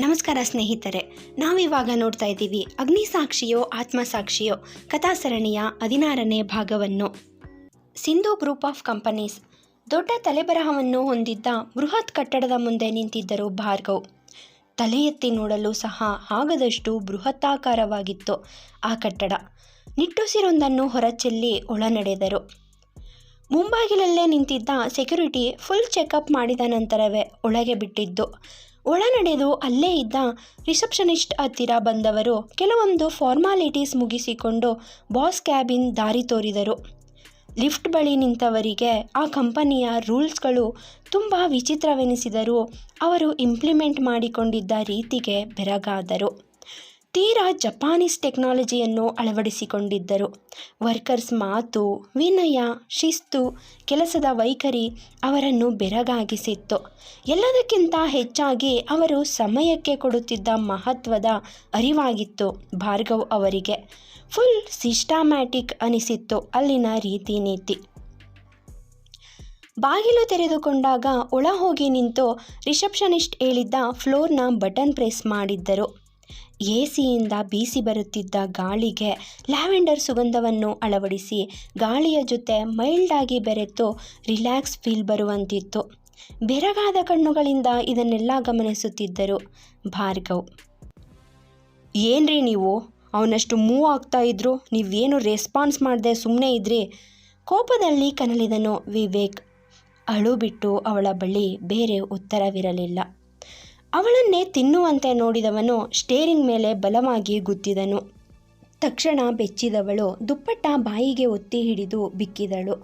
ನಮಸ್ಕಾರ ಸ್ನೇಹಿತರೆ, ನಾವಿವಾಗ ನೋಡ್ತಾ ಇದ್ದೀವಿ ಅಗ್ನಿಸಾಕ್ಷಿಯೋ ಆತ್ಮಸಾಕ್ಷಿಯೋ ಕಥಾಸರಣಿಯ ಹದಿನಾರನೇ ಭಾಗವನ್ನು. ಸಿಂಧು ಗ್ರೂಪ್ ಆಫ್ ಕಂಪನೀಸ್ ದೊಡ್ಡ ತಲೆಬರಹವನ್ನು ಹೊಂದಿದ್ದ ಬೃಹತ್ ಕಟ್ಟಡದ ಮುಂದೆ ನಿಂತಿದ್ದರು ಭಾರ್ಗವ್. ತಲೆ ಎತ್ತಿ ನೋಡಲು ಸಹ ಆಗದಷ್ಟು ಬೃಹತ್ತಾಕಾರವಾಗಿತ್ತು ಆ ಕಟ್ಟಡ. ನಿಟ್ಟುಸಿರೊಂದನ್ನು ಹೊರಚೆಲ್ಲಿ ಒಳನಡೆದರು. ಮುಂಬಾಗಿಲಲ್ಲೇ ನಿಂತಿದ್ದ ಸೆಕ್ಯುರಿಟಿ ಫುಲ್ ಚೆಕಪ್ ಮಾಡಿದ ನಂತರವೇ ಒಳಗೆ ಬಿಟ್ಟಿದ್ದು. ಒಳ ನಡೆದು ಅಲ್ಲೇ ಇದ್ದ ರಿಸೆಪ್ಷನಿಸ್ಟ್ ಹತ್ತಿರ ಬಂದವರು ಕೆಲವೊಂದು ಫಾರ್ಮಾಲಿಟೀಸ್ ಮುಗಿಸಿಕೊಂಡು ಬಾಸ್ ಕ್ಯಾಬಿನ್ ದಾರಿ ತೋರಿದರು. ಲಿಫ್ಟ್ ಬಳಿ ನಿಂತವರಿಗೆ ಆ ಕಂಪನಿಯ ರೂಲ್ಸ್ಗಳು ತುಂಬ ವಿಚಿತ್ರವೆನಿಸಿದರೂ ಅವರು ಇಂಪ್ಲಿಮೆಂಟ್ ಮಾಡಿಕೊಂಡಿದ್ದ ರೀತಿಗೆ ಬೆರಗಾದರು. ತೀರಾ ಜಪಾನೀಸ್ ಟೆಕ್ನಾಲಜಿಯನ್ನು ಅಳವಡಿಸಿಕೊಂಡಿದ್ದರು. ವರ್ಕರ್ಸ್ ಮಾತು, ವಿನಯ, ಶಿಸ್ತು, ಕೆಲಸದ ವೈಖರಿ ಅವರನ್ನು ಬೆರಗಾಗಿಸಿತ್ತು. ಎಲ್ಲದಕ್ಕಿಂತ ಹೆಚ್ಚಾಗಿ ಅವರು ಸಮಯಕ್ಕೆ ಕೊಡುತ್ತಿದ್ದ ಮಹತ್ವದ ಅರಿವಾಗಿತ್ತು ಭಾರ್ಗವ್ ಅವರಿಗೆ. ಫುಲ್ ಸಿಸ್ಟಮ್ಯಾಟಿಕ್ ಅನಿಸಿತ್ತು ಅಲ್ಲಿನ ರೀತಿ ನೀತಿ. ಬಾಗಿಲು ತೆರೆದುಕೊಂಡಾಗ ಒಳ ಹೋಗಿ ನಿಂತು ರಿಸೆಪ್ಷನಿಸ್ಟ್ ಹೇಳಿದ್ದ ಫ್ಲೋರ್ನ ಬಟನ್ ಪ್ರೆಸ್ ಮಾಡಿದ್ದರು. ಎ ಸಿಯಿಂದ ಬೀಸಿ ಬರುತ್ತಿದ್ದ ಗಾಳಿಗೆ ಲ್ಯಾವೆಂಡರ್ ಸುಗಂಧವನ್ನು ಅಳವಡಿಸಿ ಗಾಳಿಯ ಜೊತೆ ಮೈಲ್ಡಾಗಿ ಬೆರೆತು ರಿಲ್ಯಾಕ್ಸ್ ಫೀಲ್ ಬರುವಂತಿತ್ತು. ಬೆರಗಾದ ಕಣ್ಣುಗಳಿಂದ ಇದನ್ನೆಲ್ಲ ಗಮನಿಸುತ್ತಿದ್ದರು ಭಾರ್ಗವ್. ಏನ್ರಿ ನೀವು? ಅವನಷ್ಟು ಮೂವ್ ಆಗ್ತಾ ಇದ್ರು, ನೀವೇನು ರೆಸ್ಪಾನ್ಸ್ ಮಾಡದೆ ಸುಮ್ಮನೆ ಇದ್ರಿ? ಕೋಪದಲ್ಲಿ ಕನಲಿದನು ವಿವೇಕ್. ಅಳು ಬಿಟ್ಟು ಅವಳ ಬಳಿ ಬೇರೆ ಉತ್ತರವಿರಲಿಲ್ಲ. ಅವಳನ್ನೇ ತಿನ್ನುವಂತೆ ನೋಡಿದವನು ಸ್ಟೇರಿಂಗ್ ಮೇಲೆ ಬಲವಾಗಿ ಗುದ್ದಿದನು. ತಕ್ಷಣ ಬೆಚ್ಚಿದವಳು ದುಪ್ಪಟ್ಟ ಬಾಯಿಗೆ ಒತ್ತಿ ಹಿಡಿದು ಬಿಕ್ಕಿದಳು.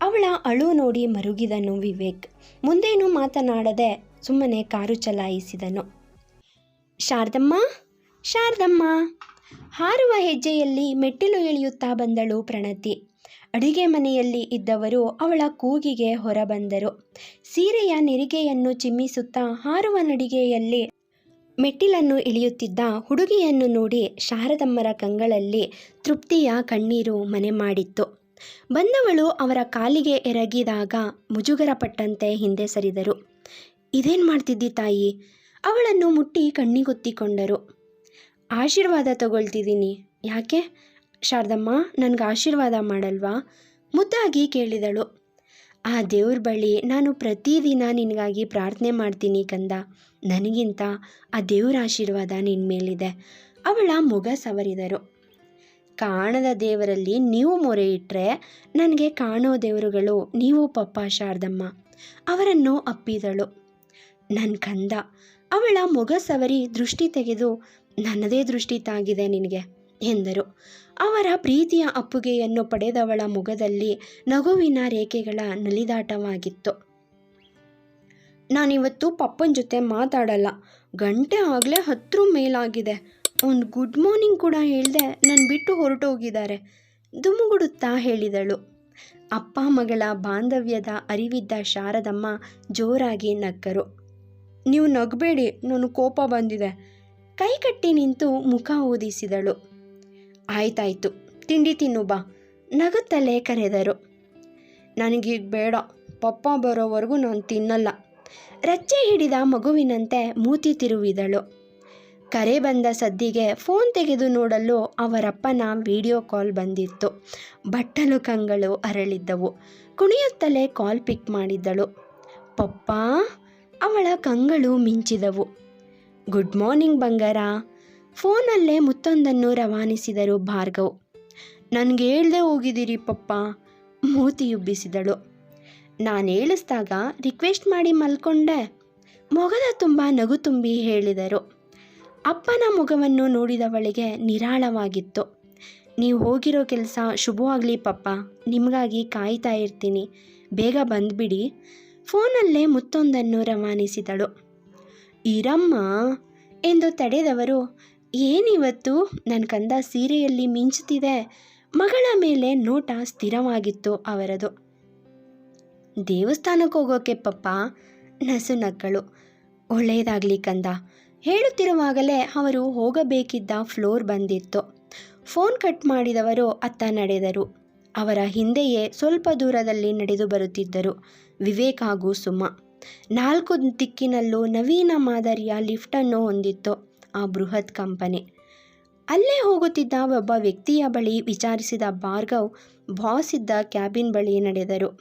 ಅವಳ ಅಳು ನೋಡಿ ಮರುಗಿದನು ವಿವೇಕ್. ಮುಂದೇನು ಮಾತನಾಡದೆ ಸುಮ್ಮನೆ ಕಾರು ಚಲಾಯಿಸಿದನು. ಶಾರದಮ್ಮ ಶಾರದಮ್ಮ. ಹಾರುವ ಹೆಜ್ಜೆಯಲ್ಲಿ ಮೆಟ್ಟಿಲು ಇಳಿಯುತ್ತಾ ಬಂದಳು ಪ್ರಣತಿ. ಅಡಿಗೆ ಮನೆಯಲ್ಲಿ ಇದ್ದವರು ಅವಳ ಕೂಗಿಗೆ ಹೊರಬಂದರು. ಸೀರೆಯ ನೆರಿಗೆಯನ್ನು ಚಿಮ್ಮಿಸುತ್ತಾ ಹಾರುವ ನಡಿಗೆಯಲ್ಲಿ ಮೆಟ್ಟಿಲನ್ನು ಇಳಿಯುತ್ತಿದ್ದ ಹುಡುಗಿಯನ್ನು ನೋಡಿ ಶಾರದಮ್ಮರ ಕಂಗಳಲ್ಲಿ ತೃಪ್ತಿಯ ಕಣ್ಣೀರು ಮನೆ ಮಾಡಿತ್ತು. ಬಂದವಳು ಅವರ ಕಾಲಿಗೆ ಎರಗಿದಾಗ ಮುಜುಗರಪಟ್ಟಂತೆ ಹಿಂದೆ ಸರಿದರು. ಇದೇನು ಮಾಡ್ತಿದ್ದಿ ತಾಯಿ? ಅವಳನ್ನು ಮುಟ್ಟಿ ಕಣ್ಣಿಗೊತ್ತಿಕೊಂಡರು. ಆಶೀರ್ವಾದ ತಗೊಳ್ತಿದ್ದೀನಿ. ಯಾಕೆ? ಶಾರದಮ್ಮ, ನನಗೆ ಆಶೀರ್ವಾದ ಮಾಡಲ್ವಾ? ಮುದ್ದಾಗಿ ಕೇಳಿದಳು. ಆ ದೇವ್ರ ಬಳಿ ನಾನು ಪ್ರತಿದಿನ ನಿನಗಾಗಿ ಪ್ರಾರ್ಥನೆ ಮಾಡ್ತೀನಿ ಕಂದ. ನನಗಿಂತ ಆ ದೇವ್ರ ಆಶೀರ್ವಾದ ನಿನ್ನ ಮೇಲಿದೆ. ಅವಳ ಮೊಗ ಸವರಿದರು. ಕಾಣದ ದೇವರಲ್ಲಿ ನೀವು ಮೊರೆ ಇಟ್ಟರೆ ನನಗೆ ಕಾಣೋ ದೇವರುಗಳು ನೀವು ಪಪ್ಪ ಶಾರದಮ್ಮ. ಅವರನ್ನು ಅಪ್ಪಿದಳು. ನನ್ನ ಕಂದ, ಅವಳ ಮೊಗ ಸವರಿ ದೃಷ್ಟಿ ತೆಗೆದು ನನ್ನದೇ ದೃಷ್ಟಿ ತಾಗಿದೆ ನಿನಗೆ. ಎಂದರು. ಅವರ ಪ್ರೀತಿಯ ಅಪ್ಪುಗೆಯನ್ನು ಪಡೆದವಳ ಮುಖದಲ್ಲಿ ನಗುವಿನ ರೇಖೆಗಳ ನಲಿದಾಟವಾಗಿತ್ತು. ನಾನಿವತ್ತು ಪಪ್ಪನ ಜೊತೆ ಮಾತಾಡಲ್ಲ, ಗಂಟೆ ಆಗಲೇ ಹತ್ತರ ಮೇಲಾಗಿದೆ. ಒಂದು ಗುಡ್ ಮಾರ್ನಿಂಗ್ ಕೂಡ ಹೇಳಿದೆ ನನ್ನ ಬಿಟ್ಟು ಹೊರಟೋಗಿದ್ದಾರೆ ದುಮುಗುಡುತ್ತಾ ಹೇಳಿದಳು. ಅಪ್ಪ ಮಗಳ ಬಾಂಧವ್ಯದ ಅರಿವಿದ್ದ ಶಾರದಮ್ಮ ಜೋರಾಗಿ ನಕ್ಕರು. ನೀವು ನಗಬೇಡಿ ನಾನು ಕೋಪ ಬಂದಿದೆ. ಕೈ ಕಟ್ಟಿ ನಿಂತು ಮುಖ ಊದಿಸಿದಳು. ಆಯ್ತಾಯ್ತು. ತಿಂಡಿ ತಿನ್ನು ಬಾ. ನಗುತ್ತಲೇ ಕರೆದರು ನನಗೀಗ ಬೇಡ. ಪಪ್ಪ ಬರೋವರೆಗೂ ನಾನು ತಿನ್ನಲ್ಲ. ರಚ್ಚೆ ಹಿಡಿದ ಮಗುವಿನಂತೆ ಮೂತಿ ತಿರುವಿದಳು. ಕರೆ ಬಂದ ಸದ್ದಿಗೆ ಫೋನ್ ತೆಗೆದು ನೋಡಲು ಅವರಪ್ಪನ ವಿಡಿಯೋ ಕಾಲ್ ಬಂದಿತ್ತು. ಬಟ್ಟಲು ಕಂಗಳು ಅರಳಿದ್ದವು. ಕುಣಿಯುತ್ತಲೇ ಕಾಲ್ ಪಿಕ್ ಮಾಡಿದ್ದಳು. ಪಪ್ಪ, ಅವಳ ಕಂಗಳು ಮಿಂಚಿದವು. ಗುಡ್ ಮಾರ್ನಿಂಗ್ ಬಂಗಾರ. ಫೋನಲ್ಲೇ ಮುತ್ತೊಂದನ್ನು ರವಾನಿಸಿದರು ಭಾರ್ಗವ್. ನನಗೆ ಹೇಳ್ದೆ ಹೋಗಿದ್ದೀರಿ ಪಪ್ಪ ಮೂತಿಯುಬ್ಬಿಸಿದಳು ನಾನು ಹೇಳಿಸ್ದಾಗ ರಿಕ್ವೆಸ್ಟ್ ಮಾಡಿ ಮಲ್ಕೊಂಡೆ, ಮೊಗದ ತುಂಬ ನಗು ತುಂಬಿ ಹೇಳಿದರು. ಅಪ್ಪನ ಮುಖವನ್ನು ನೋಡಿದವಳಿಗೆ ನಿರಾಳವಾಗಿತ್ತು. ನೀವು ಹೋಗಿರೋ ಕೆಲಸ ಶುಭವಾಗಲಿ ಪಪ್ಪ, ನಿಮಗಾಗಿ ಕಾಯ್ತಾ ಇರ್ತೀನಿ, ಬೇಗ ಬಂದ್ಬಿಡಿ, ಫೋನಲ್ಲೇ ಮುತ್ತೊಂದನ್ನು ರವಾನಿಸಿದಳು. ಇರಮ್ಮ, ಎಂದು ತಡೆದವರು ಏನಿವತ್ತು? ನನ್ನ ಕಂದ ಸೀರೆಯಲ್ಲಿ ಮಿಂಚುತ್ತಿದೆ. ಮಗಳ ಮೇಲೆ ನೋಟ ಸ್ಥಿರವಾಗಿತ್ತು ಅವರದು. ದೇವಸ್ಥಾನಕ್ಕೆ ಹೋಗೋಕೆ ಪಪ್ಪ, ನಸು ನಕ್ಕಳು. ಒಳ್ಳೆಯದಾಗಲಿ ಕಂದ. ಹೇಳುತ್ತಿರುವಾಗಲೇ ಅವರು ಹೋಗಬೇಕಿದ್ದ ಫ್ಲೋರ್ ಬಂದಿತ್ತು. ಫೋನ್ ಕಟ್ ಮಾಡಿದವರು ಅತ್ತ ನಡೆದರು. ಅವರ ಹಿಂದೆಯೇ ಸ್ವಲ್ಪ ದೂರದಲ್ಲಿ ನಡೆದು ಬರುತ್ತಿದ್ದರು ವಿವೇಕ್ ಹಾಗೂ ಸುಮ. ನಾಲ್ಕು ದಿಕ್ಕಿನಲ್ಲೂ ನವೀನ ಮಾದರಿಯ ಲಿಫ್ಟನ್ನು ಹೊಂದಿತ್ತು. ಆ ಬೃಹತ್ ಕಂಪನಿ. ಅಲ್ಲೇ ಹೋಗುತ್ತಿದ್ದ ಒಬ್ಬ ವ್ಯಕ್ತಿಯ ಬಳಿ ವಿಚಾರಿಸಿದ ಭಾರ್ಗವ್ ಬಾಸ್ ಇದ್ದ ಕ್ಯಾಬಿನ್ ಬಳಿ ನಡೆದರು.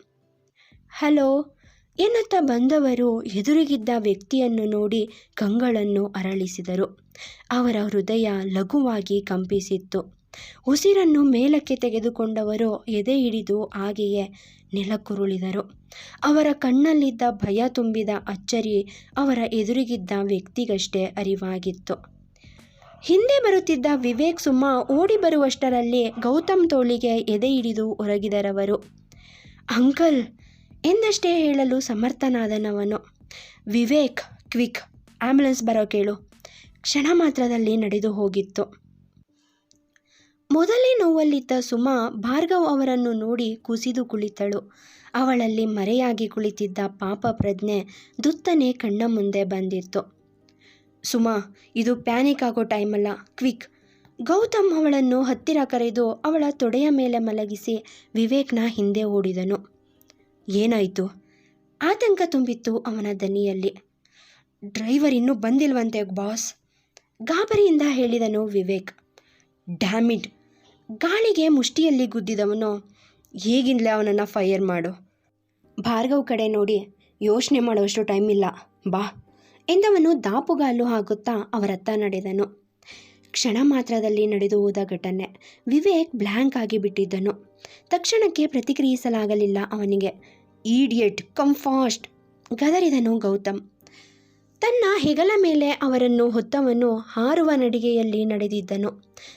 ಹಲೋ, ಎನ್ನುತ್ತ ಬಂದವರು ಎದುರಿಗಿದ್ದ ವ್ಯಕ್ತಿಯನ್ನು ನೋಡಿ ಕಂಗಳನ್ನು ಅರಳಿಸಿದರು. ಅವರ ಹೃದಯ ಲಘುವಾಗಿ ಕಂಪಿಸಿತ್ತು. ಉಸಿರನ್ನು ಮೇಲಕ್ಕೆ ತೆಗೆದುಕೊಂಡವರು ಎದೆ ಹಿಡಿದು ಹಾಗೆಯೇ ನೆಲಕ್ಕುರುಳಿದರು. ಅವರ ಕಣ್ಣಲ್ಲಿದ್ದ ಭಯ ತುಂಬಿದ ಅಚ್ಚರಿ ಅವರ ಎದುರಿಗಿದ್ದ ವ್ಯಕ್ತಿಗಷ್ಟೇ ಅರಿವಾಗಿತ್ತು. ಹಿಂದೆ ಬರುತ್ತಿದ್ದ ವಿವೇಕ್ ಸುಮ್ಮ ಓಡಿ ಬರುವಷ್ಟರಲ್ಲಿ ಗೌತಮ್ ತೋಳಿಗೆ ಎದೆ ಹಿಡಿದು ಹೊರಗಿದರವರು ಅಂಕಲ್, ಎಂದಷ್ಟೇ ಹೇಳಲು ಸಮರ್ಥನಾದನವನು. ವಿವೇಕ್, ಕ್ವಿಕ್, ಆಂಬ್ಯುಲೆನ್ಸ್ ಬರೋ ಕೇಳು. ಕ್ಷಣ ಮಾತ್ರದಲ್ಲಿ ನಡೆದು ಹೋಗಿತ್ತು. ಮೊದಲೇ ನೋವಲ್ಲಿದ್ದ ಸುಮಾ ಭಾರ್ಗವ್ ಅವರನ್ನು ನೋಡಿ ಕುಸಿದು ಕುಳಿತಳು. ಅವಳಲ್ಲಿ ಮರೆಯಾಗಿ ಕುಳಿತಿದ್ದ ಪಾಪ ಪ್ರಜ್ಞೆ ದುತ್ತನೆ ಕಣ್ಣ ಮುಂದೆ ಬಂದಿತ್ತು. ಸುಮಾ, ಇದು ಪ್ಯಾನಿಕ್ ಆಗೋ ಟೈಮಲ್ಲ ಕ್ವಿಕ್. ಗೌತಮ್ ಅವಳನ್ನು ಹತ್ತಿರ ಕರೆದು ಅವಳ ತೊಡೆಯ ಮೇಲೆ ಮಲಗಿಸಿ ವಿವೇಕ್ನ ಹಿಂದೆ ಓಡಿದನು. ಏನಾಯಿತು? ಆತಂಕ ತುಂಬಿತ್ತು ಅವನ ದನಿಯಲ್ಲಿ. ಡ್ರೈವರ್ ಇನ್ನೂ ಬಂದಿಲ್ವಂತೆ, ಬಾಸ್. ಗಾಬರಿಯಿಂದ ಹೇಳಿದನು ವಿವೇಕ್. ಡ್ಯಾಮಿಡ್ ಗಾಳಿಗೆ ಮುಷ್ಟಿಯಲ್ಲಿ ಗುದ್ದಿದವನು, ಹೀಗಿಂದಲೇ ಅವನನ್ನು ಫೈರ್ ಮಾಡು. ಭಾರ್ಗವ್ ಕಡೆ ನೋಡಿ, ಯೋಚನೆ ಮಾಡುವಷ್ಟು ಟೈಮ್ ಇಲ್ಲ. ಬಾ, ಎಂದವನು ದಾಪುಗಾಲು ಹಾಕುತ್ತಾ ಅವರತ್ತ ನಡೆದನು. ಕ್ಷಣ ಮಾತ್ರದಲ್ಲಿ ನಡೆದು ಹೋದ ಘಟನೆ, ವಿವೇಕ್ ಬ್ಲ್ಯಾಂಕ್ ಆಗಿ ಬಿಟ್ಟಿದ್ದನು. ತಕ್ಷಣಕ್ಕೆ ಪ್ರತಿಕ್ರಿಯಿಸಲಾಗಲಿಲ್ಲ ಅವನಿಗೆ. ಈಡಿಯಟ್ ಕಂಫಾಸ್ಟ್ ಫಾಸ್ಟ್ ಗದರಿದನು ಗೌತಮ್. ತನ್ನ ಹೆಗಲ ಮೇಲೆ ಅವರನ್ನು ಹೊತ್ತವನು ಹಾರುವ ನಡಿಗೆಯಲ್ಲಿ ನಡೆದಿದ್ದನು.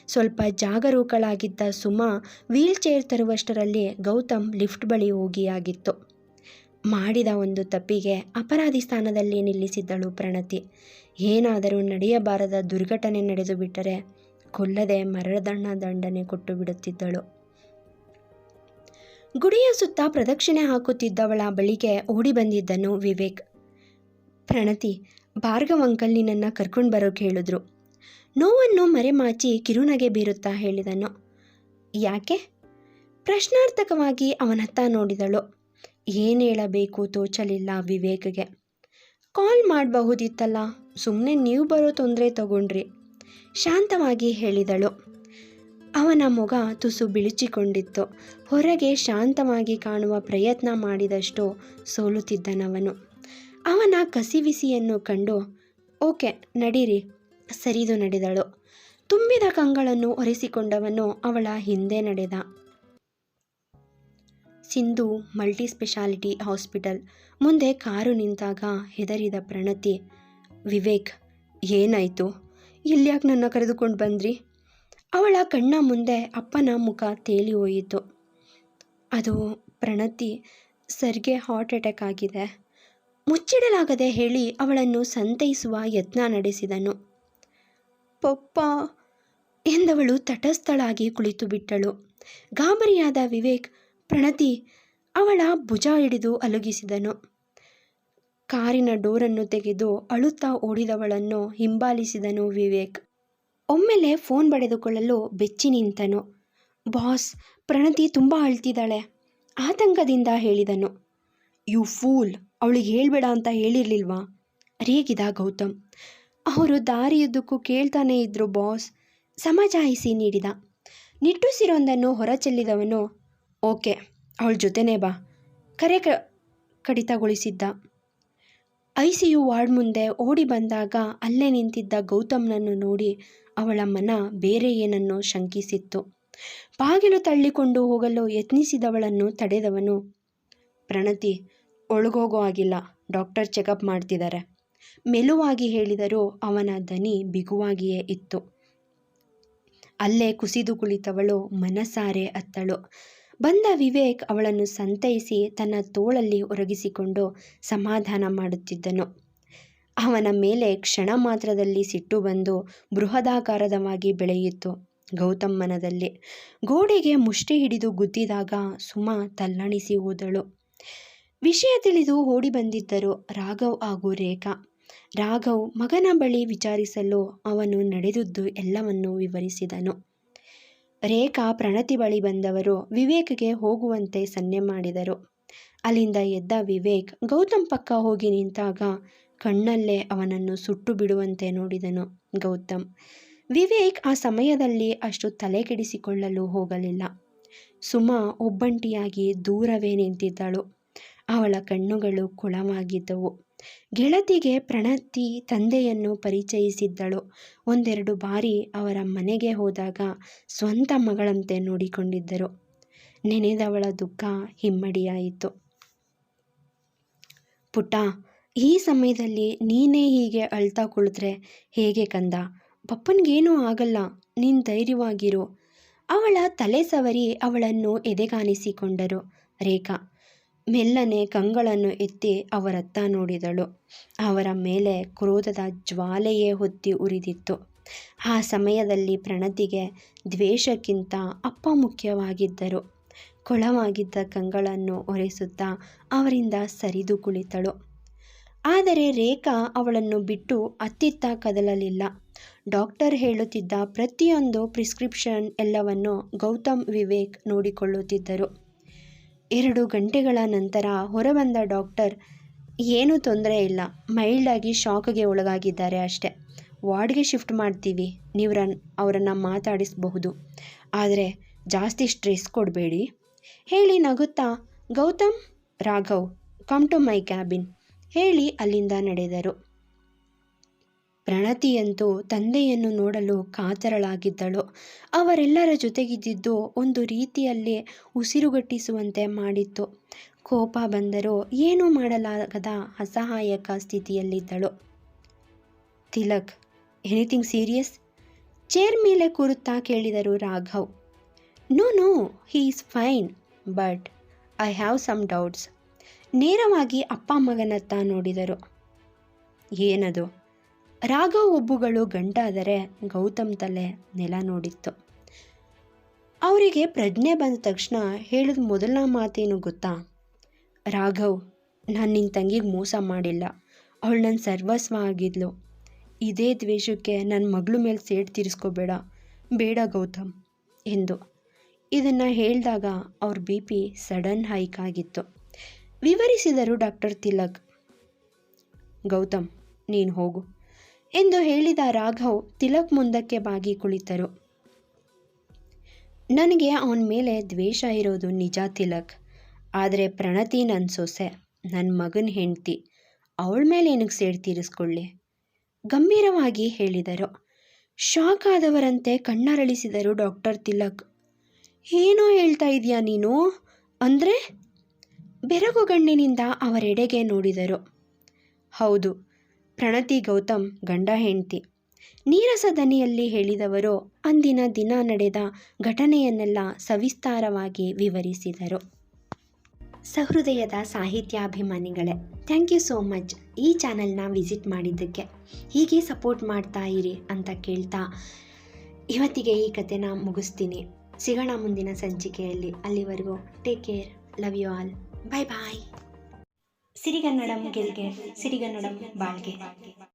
ಸ್ವಲ್ಪ ಜಾಗರೂಕಳಾಗಿದ್ದ ಸುಮಾ ವೀಲ್ ಚೇರ್ ತರುವಷ್ಟರಲ್ಲಿ ಗೌತಮ್ ಲಿಫ್ಟ್ ಬಳಿ ಹೋಗಿಯಾಗಿತ್ತು. ಮಾಡಿದ ಒಂದು ತಪ್ಪಿಗೆ ಅಪರಾಧಿ ಸ್ಥಾನದಲ್ಲಿ ನಿಲ್ಲಿಸಿದ್ದಳು ಪ್ರಣತಿ. ಏನಾದರೂ ನಡೆಯಬಾರದ ದುರ್ಘಟನೆ ನಡೆದು ಬಿಟ್ಟರೆ ಕೊಲ್ಲದೆ ಮರಣದಂಡ ದಂಡನೆ ಕೊಟ್ಟು ಬಿಡುತ್ತಿದ್ದಳು ಗುಡಿಯ ಸುತ್ತ ಪ್ರದಕ್ಷಿಣೆ ಹಾಕುತ್ತಿದ್ದವಳ ಬಳಿಗೆ ಓಡಿ ಬಂದಿದ್ದನು ವಿವೇಕ್. ಪ್ರಣತಿ, ಭಾರ್ಗವಂಕಲ್ಲಿ ನಿನ್ನನ್ನು ಕರ್ಕೊಂಡು ಬರೋಕೆ ಹೇಳಿದ್ರು. ನೋವನ್ನು ಮರೆಮಾಚಿ ಕಿರುನಗೆ ಬೀರುತ್ತಾ ಹೇಳಿದನು. ಯಾಕೆ? ಪ್ರಶ್ನಾರ್ಥಕವಾಗಿ ಅವನತ್ತ ನೋಡಿದಳು. ಏನು ಹೇಳಬೇಕು ತೋಚಲಿಲ್ಲ ವಿವೇಕ್ಗೆ. ಕಾಲ್ ಮಾಡಬಹುದಿತ್ತಲ್ಲ ಸುಮ್ಮನೆ ನೀವು ಬರೋ ತೊಂದರೆ ತಗೊಂಡ್ರಿ, ಶಾಂತವಾಗಿ ಹೇಳಿದಳು. ಅವನ ಮೊಗ ತುಸು ಬಿಳುಚಿಕೊಂಡಿತ್ತು. ಹೊರಗೆ ಶಾಂತವಾಗಿ ಕಾಣುವ ಪ್ರಯತ್ನ ಮಾಡಿದಷ್ಟು ಸೋಲುತ್ತಿದ್ದನವನು. ಅವನ ಕಸಿವಿಸಿಯನ್ನು ಕಂಡು, ಓಕೆ, ನಡೀರಿ. ಸರಿದು ನಡೆದಳು. ತುಂಬಿದ ಕಂಗಳನ್ನು ಒರೆಸಿಕೊಂಡವನು ಅವಳ ಹಿಂದೆ ನಡೆದ. Sindhu multi speciality hospital. ಮುಂದೆ ಕಾರು ನಿಂತಾಗ ಹೆದರಿದ ಪ್ರಣತಿ, ವಿವೇಕ್, ಏನಾಯಿತು? ಇಲ್ಯಾಕೆ ನನ್ನ ಕರೆದುಕೊಂಡು ಬಂದ್ರಿ? ಅವಳ ಕಣ್ಣ ಮುಂದೆ ಅಪ್ಪನ ಮುಖ ತೇಲಿ ಹೋಯಿತು ಅದು ಪ್ರಣತಿ, ಸರ್ಗೆ ಹಾರ್ಟ್ ಅಟ್ಯಾಕ್ ಆಗಿದೆ. ಮುಚ್ಚಿಡಲಾಗದೆ ಹೇಳಿ ಅವಳನ್ನು ಸಂತೈಸುವ ಯತ್ನ ನಡೆಸಿದನು. ಪಪ್ಪ ಎಂದವಳು ತಟಸ್ಥಳಾಗಿ ಕುಳಿತು ಬಿಟ್ಟಳು. ಗಾಬರಿಯಾದ ವಿವೇಕ್, ಪ್ರಣತಿ, ಅವಳ ಭುಜ ಹಿಡಿದು ಅಲುಗಿಸಿದನು. ಕಾರಿನ ಡೋರನ್ನು ತೆಗೆದು ಅಳುತ್ತಾ ಓಡಿದವಳನ್ನು ಹಿಂಬಾಲಿಸಿದನು ವಿವೇಕ್. ಒಮ್ಮೆಲೆ ಫೋನ್ ಪಡೆದುಕೊಳ್ಳಲು ಬೆಚ್ಚಿ ನಿಂತನು. ಬಾಸ್, ಪ್ರಣತಿ ತುಂಬ ಅಳ್ತಿದ್ದಾಳೆ, ಆತಂಕದಿಂದ ಹೇಳಿದನು. You fool! ಅವಳಿಗೆ ಹೇಳ್ಬೇಡ ಅಂತ ಹೇಳಿರ್ಲಿಲ್ವಾ? ರೇಗಿದ ಗೌತಮ್. ಅವರು ದಾರಿಯುದ್ದಕ್ಕೂ ಕೇಳ್ತಾನೇ ಇದ್ರು ಬಾಸ್. ಸಮಜಾಯಿಸಿ ನೀಡಿದ. ನಿಟ್ಟುಸಿರೊಂದನ್ನು ಹೊರಚೆಲ್ಲಿದವನು, ಓಕೆ, ಅವಳ ಜೊತೆನೇ ಬಾ, ಕರೆ ಕ, ಕಡಿತಗೊಳಿಸಿದ್ದ. ಐ ಸಿ ಯು ವಾರ್ಡ್ ಮುಂದೆ ಓಡಿ ಬಂದಾಗ ಅಲ್ಲೇ ನಿಂತಿದ್ದ ಗೌತಮ್ನನ್ನು ನೋಡಿ ಅವಳ ಮನ ಬೇರೆ ಏನನ್ನೋ ಶಂಕಿಸಿತ್ತು. ಬಾಗಿಲು ತಳ್ಳಿಕೊಂಡು ಹೋಗಲು ಯತ್ನಿಸಿದವಳನ್ನು ತಡೆದವನು, ಪ್ರಣತಿ ಒಳಗೋಗೋ ಆಗಿಲ್ಲ ಡಾಕ್ಟರ್ ಚೆಕಪ್ ಮಾಡ್ತಿದ್ದಾರೆ ಮೆಲುವಾಗಿ ಹೇಳಿದರೂ ಅವನ ದನಿ ಬಿಗುವಾಗಿಯೇ ಇತ್ತು. ಅಲ್ಲೇ ಕುಸಿದು ಕುಳಿತವಳು ಮನಸಾರೆ ಅತ್ತಳು. ಬಂದ ವಿವೇಕ್ ಅವಳನ್ನು ಸಂತೈಸಿ ತನ್ನ ತೋಳಲ್ಲಿ ಒರಗಿಸಿಕೊಂಡು ಸಮಾಧಾನ ಮಾಡುತ್ತಿದ್ದನು. ಅವನ ಮೇಲೆ ಕ್ಷಣ ಮಾತ್ರದಲ್ಲಿ ಸಿಟ್ಟು ಬಂದು ಬೃಹದಾಕಾರದವಾಗಿ ಬೆಳೆಯಿತು ಗೌತಮ್ಮನದಲ್ಲಿ. ಗೋಡೆಗೆ ಮುಷ್ಟಿ ಹಿಡಿದು ಗುದ್ದಿದಾಗ ಸುಮಾ ತಲ್ಲಣಿಸಿ ಹೋದಳು. ವಿಷಯ ತಿಳಿದು ಓಡಿ ಬಂದಿದ್ದರು ರಾಘವ್ ಹಾಗೂ ರೇಖಾ. ರಾಘವ್ ಮಗನ ಬಳಿ ವಿಚಾರಿಸಲು ಅವನು ನಡೆದುದ್ದು ಎಲ್ಲವನ್ನೂ ವಿವರಿಸಿದನು. ರೇಖಾ ಪ್ರಣತಿ ಬಳಿ ಬಂದವರು ವಿವೇಕ್ಗೆ ಹೋಗುವಂತೆ ಸನ್ನೆ ಮಾಡಿದರು. ಅಲ್ಲಿಂದ ಎದ್ದ ವಿವೇಕ್ ಗೌತಮ್ ಪಕ್ಕ ಹೋಗಿ ನಿಂತಾಗ ಕಣ್ಣಲ್ಲೇ ಅವನನ್ನು ಸುಟ್ಟು ಬಿಡುವಂತೆ ನೋಡಿದನು ಗೌತಮ್. ವಿವೇಕ್ ಆ ಸಮಯದಲ್ಲಿ ಅಷ್ಟು ತಲೆ ಕೆಡಿಸಿಕೊಳ್ಳಲು ಹೋಗಲಿಲ್ಲ. ಸುಮಾ ಒಬ್ಬಂಟಿಯಾಗಿ ದೂರವೇ ನಿಂತಿದ್ದಳು. ಅವಳ ಕಣ್ಣುಗಳು ಕುಳವಾಗಿದ್ದವು. ಗೆಳತಿಗೆ ಪ್ರಣತಿ ತಂದೆಯನ್ನು ಪರಿಚಯಿಸಿದ್ದಳು. ಒಂದೆರಡು ಬಾರಿ ಅವರ ಮನೆಗೆ ಹೋದಾಗ ಸ್ವಂತ ಮಗಳಂತೆ ನೋಡಿಕೊಂಡಿದ್ದರು. ನೆನೆದವಳ ದುಃಖ ಹಿಮ್ಮಡಿಯಾಯಿತು. ಪುಟ ಈ ಸಮಯದಲ್ಲಿ ನೀನೇ ಹೀಗೆ ಅಳ್ತಾ ಕುಳಿತರೆ ಹೇಗೆ ಕಂದ? ಪಪ್ಪನಿಗೇನೂ ಆಗಲ್ಲ, ನೀನು ಧೈರ್ಯವಾಗಿರು. ಅವಳ ತಲೆ ಸವರಿ ಅವಳನ್ನು ಎದೆಗಾನಿಸಿಕೊಂಡರು ರೇಖಾ. ಮೆಲ್ಲನೆ ಕಂಗಳನ್ನು ಎತ್ತಿ ಅವರತ್ತ ನೋಡಿದಳು. ಅವರ ಮೇಲೆ ಕ್ರೋಧದ ಜ್ವಾಲೆಯೇ ಹೊತ್ತಿ ಉರಿದಿತ್ತು. ಆ ಸಮಯದಲ್ಲಿ ಪ್ರಣತಿಗೆ ದ್ವೇಷಕ್ಕಿಂತ ಅಪ್ಪ ಮುಖ್ಯವಾಗಿದ್ದರು. ಕೊಳವಾಗಿದ್ದ ಕಂಗಳನ್ನು ಒರೆಸುತ್ತಾ ಅವರಿಂದ ಸರಿದು ಕುಳಿತಳು. ಆದರೆ ರೇಖಾ ಅವಳನ್ನು ಬಿಟ್ಟು ಅತ್ತಿತ್ತ ಕದಲಲಿಲ್ಲ. ಡಾಕ್ಟರ್ ಹೇಳುತ್ತಿದ್ದ ಪ್ರತಿಯೊಂದು ಪ್ರಿಸ್ಕ್ರಿಪ್ಷನ್ ಎಲ್ಲವನ್ನು ಗೌತಮ್ ವಿವೇಕ್ ನೋಡಿಕೊಳ್ಳುತ್ತಿದ್ದರು. ಎರಡು ಗಂಟೆಗಳ ನಂತರ ಹೊರಬಂದ ಡಾಕ್ಟರ್, ಏನೂ ತೊಂದರೆ ಇಲ್ಲ. ಮೈಲ್ಡಾಗಿ ಶಾಕ್ಗೆ ಒಳಗಾಗಿದ್ದಾರೆ ಅಷ್ಟೆ. ವಾರ್ಡ್ಗೆ ಶಿಫ್ಟ್ ಮಾಡ್ತೀವಿ. ನೀವು ರನ್, ಅವರನ್ನು ಮಾತಾಡಿಸಬಹುದು. ಆದರೆ ಜಾಸ್ತಿ ಸ್ಟ್ರೆಸ್ ಕೊಡಬೇಡಿ. ಹೇಳಿ ನಗುತ್ತಾ, Gautam, Raghav, come to my cabin. ಹೇಳಿ ಅಲ್ಲಿಂದ ನಡೆದರು. ಪ್ರಣತಿಯಂತೂ ತಂದೆಯನ್ನು ನೋಡಲು ಕಾತರಳಾಗಿದ್ದಳು. ಅವರೆಲ್ಲರ ಜೊತೆಗಿದ್ದಿದ್ದು ಒಂದು ರೀತಿಯಲ್ಲಿ ಉಸಿರುಗಟ್ಟಿಸುವಂತೆ ಮಾಡಿತ್ತು. ಕೋಪ ಬಂದರೂ ಏನೂ ಮಾಡಲಾಗದ ಅಸಹಾಯಕ ಸ್ಥಿತಿಯಲ್ಲಿದ್ದಳು. ತಿಲಕ್ ಎನಿಥಿಂಗ್ ಸೀರಿಯಸ್ ಚೇರ್ ಮೇಲೆ ಕೂರುತ್ತಾ ಕೇಳಿದರು Raghav. No no he is fine but I have some doubts ನೇರವಾಗಿ ಅಪ್ಪ ಮಗನತ್ತ ನೋಡಿದರು. ಏನದು? ರಾಘವ್ ಒಬ್ಬುಗಳು ಗಂಟಾದರೆ ಗೌತಮ್ ತಲೆ ನೆಲ ನೋಡಿತ್ತು. ಅವರಿಗೆ ಪ್ರಜ್ಞೆ ಬಂದ ತಕ್ಷಣ ಹೇಳಿದ ಮೊದಲನ ಮಾತೇನು ಗೊತ್ತಾ? ರಾಘವ್, ನಾನು ನಿನ್ನ ತಂಗಿಗೆ ಮೋಸ ಮಾಡಿಲ್ಲ. ಅವಳು ನನ್ನ ಸರ್ವಸ್ವ ಆಗಿದ್ಲು. ಇದೇ ದ್ವೇಷಕ್ಕೆ ನನ್ನ ಮಗಳ ಮೇಲೆ ಸೇಡ್ ತೀರಿಸ್ಕೋಬೇಡ. ಬೇಡ ಗೌತಮ್, ಎಂದು. ಇದನ್ನು ಹೇಳಿದಾಗ ಅವ್ರ ಬಿ ಪಿ ಸಡನ್ ಹೈಕ್ ಆಗಿತ್ತು. ವಿವರಿಸಿದರು ಡಾಕ್ಟರ್ ತಿಲಕ್. ಗೌತಮ್, ನೀನು ಹೋಗು. ಎಂದು ಹೇಳಿದ ರಾಘವ್ ತಿಲಕ್ ಮುಂದಕ್ಕೆ ಬಾಗಿ ಕುಳಿತರು. ನನಗೆ ಅವನ ಮೇಲೆ ದ್ವೇಷ ಇರೋದು ನಿಜ ತಿಲಕ್. ಆದರೆ ಪ್ರಣತಿ ನನ್ನ ಸೊಸೆ ನನ್ನ ಮಗನ ಹೆಂಡ್ತಿ, ಅವಳ ಮೇಲೆ ಏನಕ್ಕೆ ಸೇಡ್ ತೀರಿಸ್ಕೊಳ್ಳಿ? ಗಂಭೀರವಾಗಿ ಹೇಳಿದರು. ಶಾಕ್ ಆದವರಂತೆ ಕಣ್ಣರಳಿಸಿದರು ಡಾಕ್ಟರ್ ತಿಲಕ್. ಏನೋ ಹೇಳ್ತಾ ಇದೆಯಾ ನೀನು? ಅಂದರೆ? ಬೆರಗುಗಣ್ಣಿನಿಂದ ಅವರೆಡೆಗೆ ನೋಡಿದರು. ಹೌದು ಪ್ರಣತಿ ಗೌತಮ್ ಗಂಡ ಹೆಂಡತಿ. ನೀರಸ ದನಿಯಲ್ಲಿ ಹೇಳಿದವರು ಅಂದಿನ ದಿನ ನಡೆದ ಘಟನೆಯನ್ನೆಲ್ಲ ಸವಿಸ್ತಾರವಾಗಿ ವಿವರಿಸಿದರು. ಸಹೃದಯದ ಸಾಹಿತ್ಯಾಭಿಮಾನಿಗಳೇ, ಥ್ಯಾಂಕ್ ಯು ಸೋ ಮಚ್ ಈ ಚಾನಲ್ನ ವಿಸಿಟ್ ಮಾಡಿದ್ದಕ್ಕೆ. ಹೀಗೆ ಸಪೋರ್ಟ್ ಮಾಡ್ತಾ ಇರಿ ಅಂತ ಕೇಳ್ತಾ ಇವತ್ತಿಗೆ ಈ ಕಥೆನ ಮುಗಿಸ್ತೀನಿ. ಸಿಗೋಣ ಮುಂದಿನ ಸಂಚಿಕೆಯಲ್ಲಿ. ಅಲ್ಲಿವರೆಗೂ take care, love you all. Bye bye ಸಿರಿಗನ್ನಡಂ ಗೆಲ್ಗೆ ಸಿರಿಗನ್ನಡಂ ಬಾಳ್ಗೆ